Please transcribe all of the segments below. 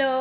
Hello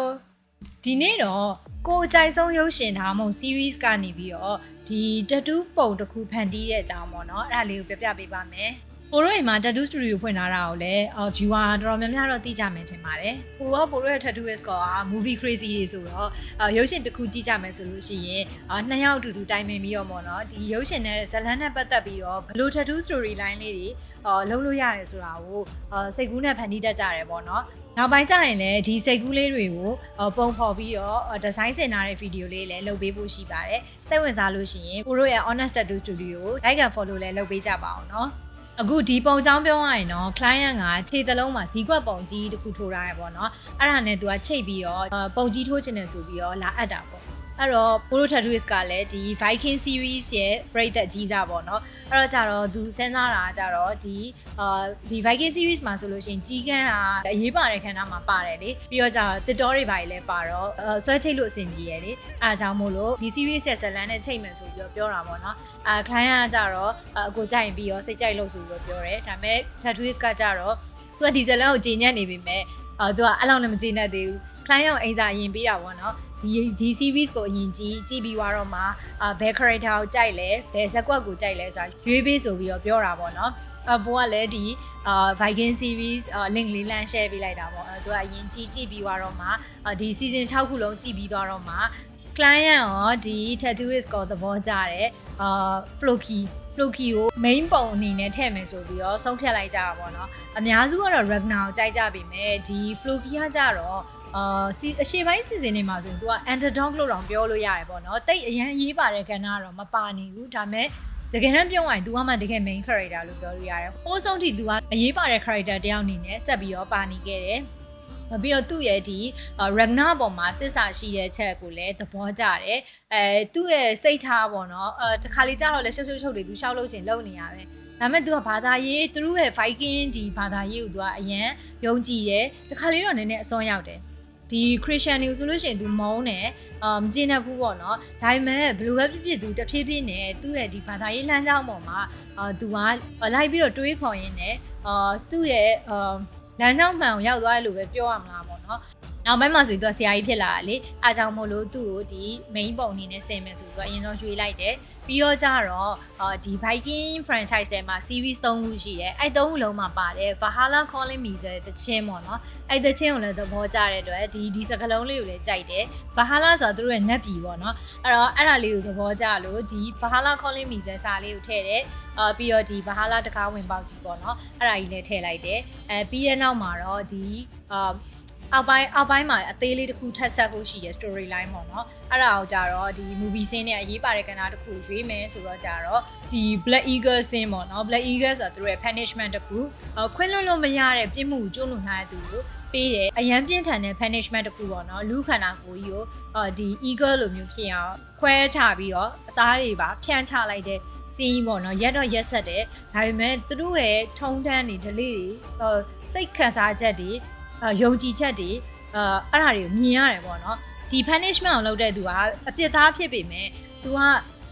ဒီနေ့တော့ကိုအကြိုက်ဆုံးရုပ်ရှင်ဒါမှမဟုတ် series ကနေပြီးတော့ဒီ tattoo ပုံတစ်ခုဖန်တီးတဲ့အကြောင်းပေါ့နော်အဲ့ဒါလေးကိုပြပြပေးပါမယ်ပိုတို့အိမ်မှာ tattoo studio ဖွင့်ထားတာကိုလည်းအော် viewer တော်တော်များများတော့သိကြမယ်ထင်ပါတယ်။ပိုတော့ပိုတို့ရဲ့ tattooist က movie crazy တွေဆိုတော့အော်ရုပ်ရှင်တစ်ခုကြည့်ကြမယ်ဆိုလို့ရှိရင်အော်နှစ်ယောက်အတူတူတိုင်ပင်ပြီးတော့ပေါ့နော်ဒီရုပ်ရှင်နဲ့ဇတ်လန်းနဲ့ပတ်သက်ပြီးတော့ဘယ်လို tattoo story line လေးတွေအော်လုပ်လို့ရတယ်ဆိုတာကိုအော်စိတ်ကူးနဲ့ဖန်တီးတတ်ကြတယ်ပေါ့နော်။ နောက်ပိုင်းကျရင်လည်းဒီစိတ်ကူးလေးတွေကိုအော်ပုံဖော်ပြီးတော့ဒီဇိုင်းဆင်ထားတဲ့ဗီဒီယိုလေးလည်းလုပ်ပေးဖို့ရှိပါတယ်။စိတ်ဝင်စားလို့ရှိရင်ကိုတို့ရဲ့ Honest Tattoo Studio ကို like and follow လည်းလုပ်ပေးကြပါအောင်နော်။အခုဒီပုံချောင်းပြောရရင်တော့ client ကခြေသလုံးမှာဇီးကွက်ပုံကြီးတစ်ခုထိုးထားရပေါ့နော်အဲ့ဒါနဲ့သူကချိတ်ပြီးတော့အာပုံကြီးထိုးချင်တယ်ဆိုပြီးတော့လာအပ်တာပေါ့ အဲ့တော့ Polo Tattoos ကလည်းဒီ Viking series ရဲ့ပြိသက်အကြီးစားပေါ့နော်အဲ့တော့ကြတော့သူစဉ်းစားတာကြတော့ဒီအာဒီ Viking series မှာဆိုလို့ရှိရင်ကြီးကန်းကအရေးပါတဲ့ခန်းသားမှာပါတယ်လေပြီးတော့ကြတော့တစ်တော်တွေပါလည်းပါတော့အာဆွဲချိတ်လို့အဆင်ပြေရလေအဲအကြောင်းမို့လို့ဒီ series ရဲ့ဇလန်နဲ့ချိတ်မယ်ဆိုပြီးတော့ပြောတာပေါ့နော်အာ client ကကြတော့အကိုကြိုက်ရင်ပြီးတော့စိတ်ကြိုက်လို့ဆိုပြီးတော့ပြောတယ်ဒါပေမဲ့ Tattoos ကကြတော့သူကဒီဇလန်ကိုဂျင်းညက်နေပြီမဲ့ အော်သူကအဲ့လောက်နဲ့မဂျင်းနဲ့သေးဘူး client ကိုအိမ်စာရင်ပေးတာပေါ့နော်ဒီဒီ series ကိုအရင်ကြည့်ကြည့်ပြီးသွားတော့မှအာဘယ် character ကိုကြိုက်လဲဘယ်ဇက်ကွက်ကိုကြိုက်လဲဆိုတာရွေးပေးဆိုပြီးတော့ပြောတာပေါ့နော်အဘောကလည်းဒီအာ Viking series အာ link လေးလမ်း share ပေးလိုက်တာပေါ့အဲသူကအရင်ကြည့်ကြည့်ပြီးသွားတော့မှအာဒီ season 6ခုလုံးကြည့်ပြီးသွားတော့မှ client ရောဒီ tattooist ကိုသဘောကျတယ်အာ floki floki ကို main ပုံအနေနဲ့ထည့်မယ်ဆိုပြီးတော့ဆုံးဖြတ်လိုက်ကြတာပေါ့နော်အများစုကတော့ Ragnar ကိုကြိုက်ကြပြီမဲ့ဒီ floki ကကြတော့အာစီအရှိပိုင်းစီစဉ်နေမှာဆိုရင် तू က underdog လို့တောင်ပြောလို့ရတယ်ပေါ့နော်တိတ်အရန်ရေးပါတဲ့ကဏ္ဍကတော့မပါနေဘူးဒါပေမဲ့တကယ်တမ်းပြောရရင် तू ကမှတကယ် main character လို့ပြောလို့ရတယ်။ဟိုးဆုံးထိ तू ကအရေးပါတဲ့ character တယောက်အနေနဲ့ဆက်ပြီးတော့ပါနေခဲ့တယ်။ ပြီးတော့သူ့ရဲ့ဒီ Ragnar ပေါ်မှာတစ္ဆာရှိတဲ့ချက်ကိုလည်းသဘောကျတယ်အဲသူ့ရဲ့စိတ်ထားပေါ့နော်အဲတခါလေကြာတော့လဲရှုပ်ရှုပ်ရှုပ်တွေသူရှောက်လို့ချင်းလုံနေရပဲဒါမဲ့သူကဘာသာရေးသူတို့ရဲ့ Viking ဒီဘာသာရေးကိုသူကအရန်ယုံကြည်တယ်တခါလေးတော့နည်းနည်းအစွန်းရောက်တယ်ဒီ Christian တွေဆိုလို့ရှိရင် तू မုန်းတယ်အာမကျင်တတ်ဘူးပေါ့နော်ဒါပေမဲ့ဘယ်လိုပဲဖြစ်ဖြစ် तू တဖြည်းဖြည်းနဲ့သူ့ရဲ့ဒီဘာသာရေးလမ်းကြောင်းပေါ်မှာအာ तू ကလိုက်ပြီးတော့တွေးခေါ်ရင်းနဲ့အာသူ့ရဲ့အာ လမ်းကြောင်းမှန်ကိုရောက်သွားတယ်လို့ပဲပြောရမလားပေါ့နော် နောက်ပိုင်းမှာဆိုရင်သူကဆရာကြီးဖြစ်လာတာလေအားကြောင့်မို့လို့သူ့ကိုဒီ main ပုံအနေနဲ့ဆင်မယ်ဆိုပြီးတော့အရင်ဆုံးရွေးလိုက်တယ်ပြီးတော့ကြတော့အာဒီ Viking franchise ထဲမှာ series 3ခုရှိတယ်အဲ့3ခုလုံးမှာပါတယ် Valhalla Calling Me ဆိုတဲ့တခြင်းပေါ့နော်အဲ့တခြင်းကိုလည်းသဘောကျတဲ့အတွက်ဒီဒီစကလုံးလေးကိုလည်းကြိုက်တယ် Valhalla ဆိုတာသူတို့ရဲ့နက်ပြည်ပေါ့နော်အဲ့တော့အဲ့ဒါလေးကိုသဘောကျလို့ဒီ Valhalla Calling Me ဆိုတဲ့စာလေးကိုထည့်တယ်အာပြီးတော့ဒီ Valhalla တကားဝင်ပေါက်ကြီးပေါ့နော်အဲ့ဒါကြီးလည်းထည့်လိုက်တယ်အဲပြီးတဲ့နောက်မှာတော့ဒီအာ အောက်ပိုင်းအောက်ပိုင်းမှာအသေးလေးတစ်ခုထပ်ဆက်ဖို့ရှိတယ် story line ပေါ့နော်အဲ့ဒါကိုကြတော့ဒီ movie scene နဲ့အရေးပါတဲ့ကဏ္ဍတစ်ခုရွေးမယ်ဆိုတော့ကြတော့ဒီ Black Eagle scene ပေါ့နော် Black Eagle ဆိုတာသူတို့ရဲ့ punishment တစ်ခုခွင့်လွှတ်လို့မရတဲ့ပြစ်မှုကိုကျူးလွန်ထားတဲ့သူကိုပေးတယ်အရန်ပြင်းထန်တဲ့ punishment တစ်ခုပေါ့နော်လူခန္ဓာကိုယ်ကြီးကိုအော်ဒီ eagle လိုမျိုးဖြစ်အောင်ခွဲချပြီးတော့အသားတွေပါဖြန့်ချလိုက်တဲ့စီးပေါ့နော်ရက်တော့ရက်ဆက်တယ်ဒါပေမဲ့သူတို့ရဲ့ထုံတန်းတွေ delay တွေစိတ်ခံစားချက်တွေ ယုံကြည်ချက်တွေအဲအဲ့ဒါတွေကိုမြင်ရတယ်ပေါ့နော်ဒီ punishment ကိုလုပ်တဲ့သူကအပြစ်သားဖြစ်ပေမဲ့သူက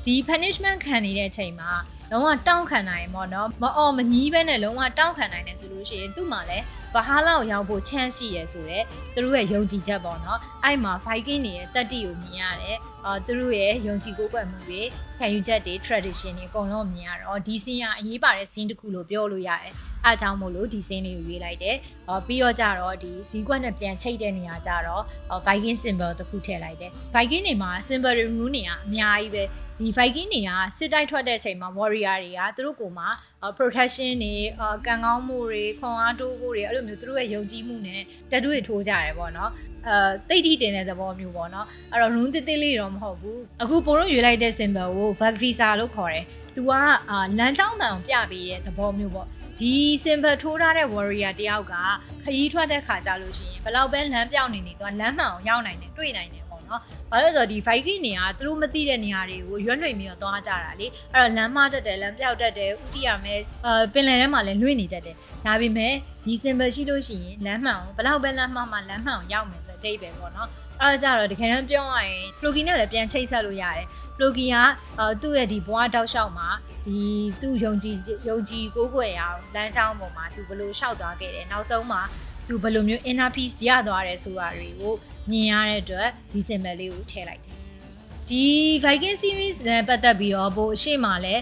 ဒီ punishment ခံနေတဲ့အချိန်မှာလုံးဝတောင်းခံနိုင်ပေါ့နော်မအော်မညီးပဲနဲ့လုံးဝတောင်းခံနိုင်တယ်ဆိုလို့ရှိရင်သူ့မှာလည်းဘာဟာလာကိုရောက်ဖို့ chance ရှိရဆိုတော့သူတို့ရဲ့ယုံကြည်ချက်ပေါ့နော်အဲ့မှာ Viking တွေရဲ့တက်တီကိုမြင်ရတယ်အာသူတို့ရဲ့ယုံကြည်ကိုးကွယ်မှုတွေခံယူချက်တွေ tradition တွေအကုန်လုံးမြင်ရတော့ဒီ scene ကအရေးပါတဲ့ scene တစ်ခုလို့ပြောလို့ရတယ်အားကြောင့်မို့လို့ဒီ scene လေးကိုရွေးလိုက်တယ်။အော်ပြီးတော့ကြတော့ဒီဇီကွက်နဲ့ပြန်ချိတ်တဲ့နေရာကြတော့ Viking symbol တစ်ခုထည့်လိုက်တယ်။ Viking တွေမှာ symbol တွေ rune တွေကအများကြီးပဲဒီ Viking တွေကစစ်တိုက်ထွက်တဲ့အချိန်မှာ warrior တွေကသူတို့ကိုမှ protection တွေကံကောင်းမှုတွေခွန်အားတိုးဖို့တွေအဲ့လိုမျိုးသူတို့ရဲ့ယုံကြည်မှုနဲ့တက်တူးတွေထိုးကြရဲပေါ့နော်အဲတိတ်တိတင်တဲ့သဘောမျိုးပေါ့နော်အဲ့တော့ rune တိတိလေးတော့မဟုတ်ဘူးအခုပိုတို့ရွေးလိုက်တဲ့ symbol ကို Vagvisa လို့ခေါ်တယ်သူကလမ်းကြောင်းမှန်ပြပေးတဲ့သဘောမျိုးပေါ့ဒီ symbol ထိုးထားတဲ့ warrior တယောက်ကခရီးထွက်တဲ့ခါကြလို့ရှိရင်ဘလောက်ပဲလမ်းပြောင်းနေနေသူကလမ်းမှန်အောင်ရောက်နိုင်တယ်တွေ့နိုင်တယ် နော်။ဘာလို့လဲဆိုတော့ဒီ Viking တွေကသူတို့မသိတဲ့နေရာတွေကိုရွတ်လွှင့်ပြီးတော့သွားကြတာလေ။အဲ့တော့လမ်းမတက်တယ်လမ်းပြောက်တက်တယ်ဥတီရမယ်အာပင်လယ်ထဲမှာလည်းလွှင့်နေတတ်တယ်။ဒါပေမဲ့ဒီ symbol ရှိလို့ရှိရင်လမ်းမှန်အောင်ဘလောက်ပဲလမ်းမှန်မှလမ်းမှန်အောင်ရောက်မယ်ဆိုတဲ့အတိတ်ပဲပေါ့နော်။အဲ့ဒါကြတော့တကယ်တမ်းပြောရရင် Floki နဲ့လည်းပြန်ချိတ်ဆက်လို့ရတယ်။ Floki ကအာသူ့ရဲ့ဒီဘွားတောက်လျှောက်မှာဒီသူ့ယုံကြည်ယုံကြည်ကိုးကွယ်ရအောင်လမ်းကြောင်းပေါ်မှာသူဘယ်လိုလျှောက်သွားခဲ့တယ်။နောက်ဆုံးမှာ သူဘယ်လိုမျိုး inner peace ရသွားတယ်ဆိုတာတွေကိုမြင်ရတဲ့အတွက်ဒီ symbol လေးကိုထည့်လိုက်တယ် ဒီ Viking series နဲ့ပတ်သက်ပြီးတော့ဘို့အရှိမလဲ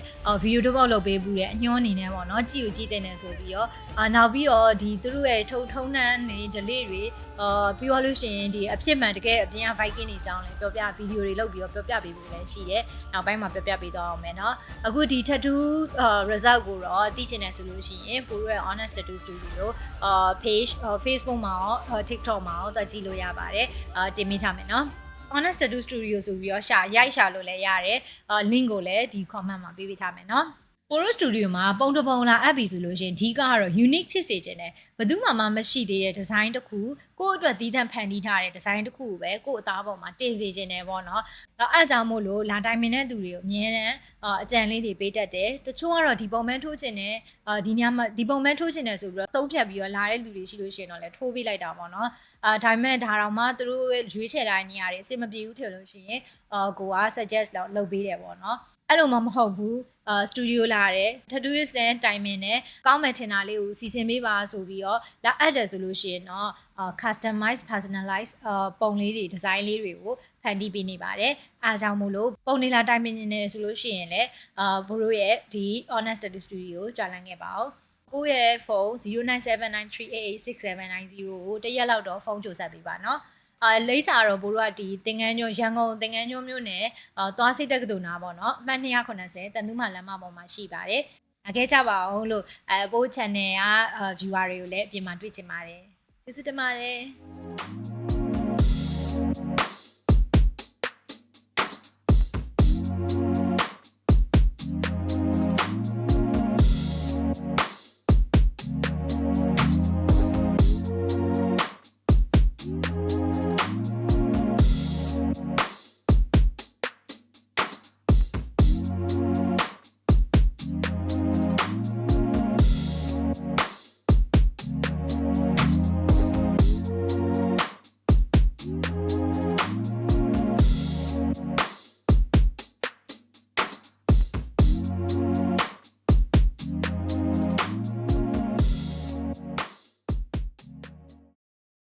ဗီဒီယိုတစ်ပုတ်လုပ်ပေးဘူးတဲ့အညွှန်းအနေနဲ့ပေါ့နော်ကြည့်ကိုကြည့်တဲ့နေဆိုပြီးတော့အာနောက်ပြီးတော့ဒီသူတို့ရဲ့ထုံထုံနှန်းနေ delay တွေအာပြီးတော့လို့ရှိရင်ဒီအဖြစ်မှန်တကယ်အပြင်က Viking တွေအကြောင်းလည်းပြောပြဗီဒီယိုတွေလုပ်ပြီးတော့ပြောပြပေးဖို့လည်းရှိတယ်နောက်ပိုင်းမှာပြောပြပေးတော့အောင်မယ်နော်အခုဒီ tattoo အာ result ကိုတော့သိချင်တယ်ဆိုလို့ရှိရင်ပို့ရဲ့ honest tattoo studio အာ page Facebook မှာရော TikTok မှာရောတက်ကြည့်လို့ရပါတယ်အာတင်မိထားမယ်နော် honest tattoo studio ဆိုပြီးတော့ရှာရိုက်ရှာလို့လည်းရတယ်အာ link ကိုလည်းဒီ comment မှာပေးပေးထားမယ်နော် Poro Studio မှာပုံတစ်ပုံလာအပ်ပြီဆိုလို့ရှရင်အဓိကကတော့ unique ဖြစ်စေခြင်းတယ်ဘယ်သူမှမမရှိသေးတဲ့ design တစ်ခုကိုယ့်အတွက်သီးသန့်ဖန်တီးထားတဲ့ design တစ်ခုကိုပဲကိုယ့်အသားပေါ်မှာတင်စေခြင်းတယ်ပေါ့နော်။အဲအဲ့အကြောင်းမို့လို့လာတိုင်မင်တဲ့သူတွေကိုအမြဲတမ်းအာအကြံလေးတွေပေးတတ်တယ်။တချို့ကတော့ဒီပုံမှန်ထိုးခြင်းနဲ့အာဒီညမှာဒီပုံမှန်ထိုးခြင်းနဲ့ဆိုပြီးတော့ဆုံးဖြတ်ပြီးတော့လာတဲ့လူတွေရှိလို့ရှိရင်တော့လည်းထိုးပေးလိုက်တာပေါ့နော်။အာဒါပေမဲ့ဒါတော့မှသူတို့ရွေးချယ်တိုင်းနေရာတွေအဆင်မပြေဘူးထင်လို့ရှိရင်အာကိုက suggest လောက်လုပ်ပေးတယ်ပေါ့နော်။အဲ့လိုမှမဟုတ်ဘူးအာစတူဒီယိုလာတယ် tattooist နဲ့တိုင်မင်နဲ့ကောင်းမှထင်တာလေးကိုစီစဉ်ပေးပါဆိုပြီးတော့လာအပ်တယ်ဆိုလို့ရှိရင်တော့အာ customize personalize အာပုံလေးတွေ design လေးတွေကိုဖန်တီးပေးနေပါတယ်အားကြောင့်မို့လို့ပုံနေလာတိုင်မင်နေဆိုလို့ရှိရင်လည်းအာဘိုးတို့ရဲ့ဒီ honest tattoo studio ကိုကြာလန်းခဲ့ပါဦးကိုယ့်ရဲ့ဖုန်း097938867990ကိုတရက်လောက်တော့ဖုန်းကြိုဆက်ပေးပါနော်အာလိမ့်စာတော့ဘိုးတို့ကဒီသင်္ကန်းကျွန်းရန်ကုန်သင်္ကန်းကျွန်းမြို့နယ်အာသွားစိတ်တက္ကသိုလ်နာပေါ့နော်အမှတ်290တန်သူမလမ်းမပေါ်မှာရှိပါတယ်။အခဲ့ကြပါအောင်လို့အဲဘိုး channel က viewer တွေကိုလည်းအပြင်မှာတွေ့ချင်ပါတယ်။ ကျေးဇူးတင်ပါတယ်။